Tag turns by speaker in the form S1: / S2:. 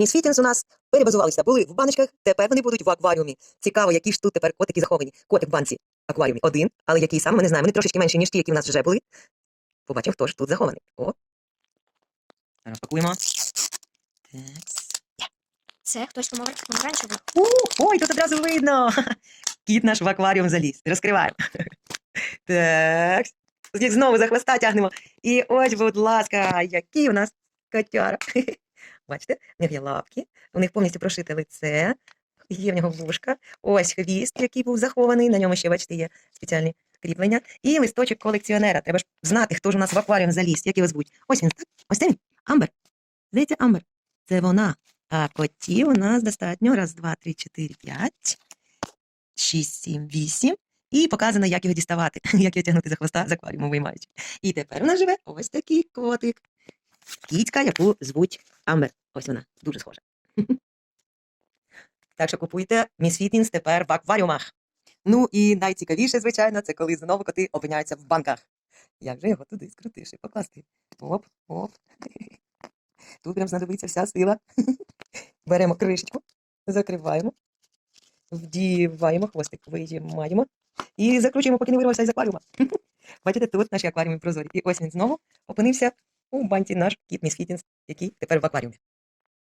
S1: Місфітінс у нас перебазувалися, були в баночках, тепер вони будуть в акваріумі. Цікаво, які ж тут тепер котики заховані. Котик в банці в акваріумі один, але який саме ми не знаємо. Вони трошечки менші, ніж ті, які в нас вже були. Побачимо, хто ж тут захований. О. Розпакуємо. Так.
S2: Це хтось помаранчевий.
S1: Ой, тут одразу видно. Кіт наш в акваріум заліз. Розкриваємо. Так. Знову за хвоста тягнемо. І ось, будь ласка, який у нас котяра. Бачите, в них є лапки, у них повністю прошите лице, є в нього вушка, ось хвіст, який був захований, на ньому ще, бачите, є спеціальні кріплення. І листочок колекціонера. Треба ж знати, хто ж у нас в акваріум заліз, як його звуть. Ось він, так? Ось це він. Амбер. Здається, Амбер. Це вона. А котів у нас достатньо. Раз, два, три, чотири, п'ять, шість, сім, вісім. І показано, як його діставати, як його тягнути за хвоста з акваріуму виймаючи. І тепер у нас живе ось такий котик. Кітька, яку звуть Амбер. Ось вона, дуже схожа. Так що купуйте Міс Фітінс тепер в акваріумах. Ну і найцікавіше, звичайно, це коли знову коти опиняються в банках. Як же його туди скрутиш і покласти? Оп, оп. Тут прям знадобиться вся сила. Беремо кришечку, закриваємо, вдіваємо хвостик, виймаємо і закручуємо, поки не вирвався із акваріума. Бачите, тут наші акваріуми прозорі. І ось він знову опинився у банті наш кіт Міс Фітінс, який тепер в акваріумі.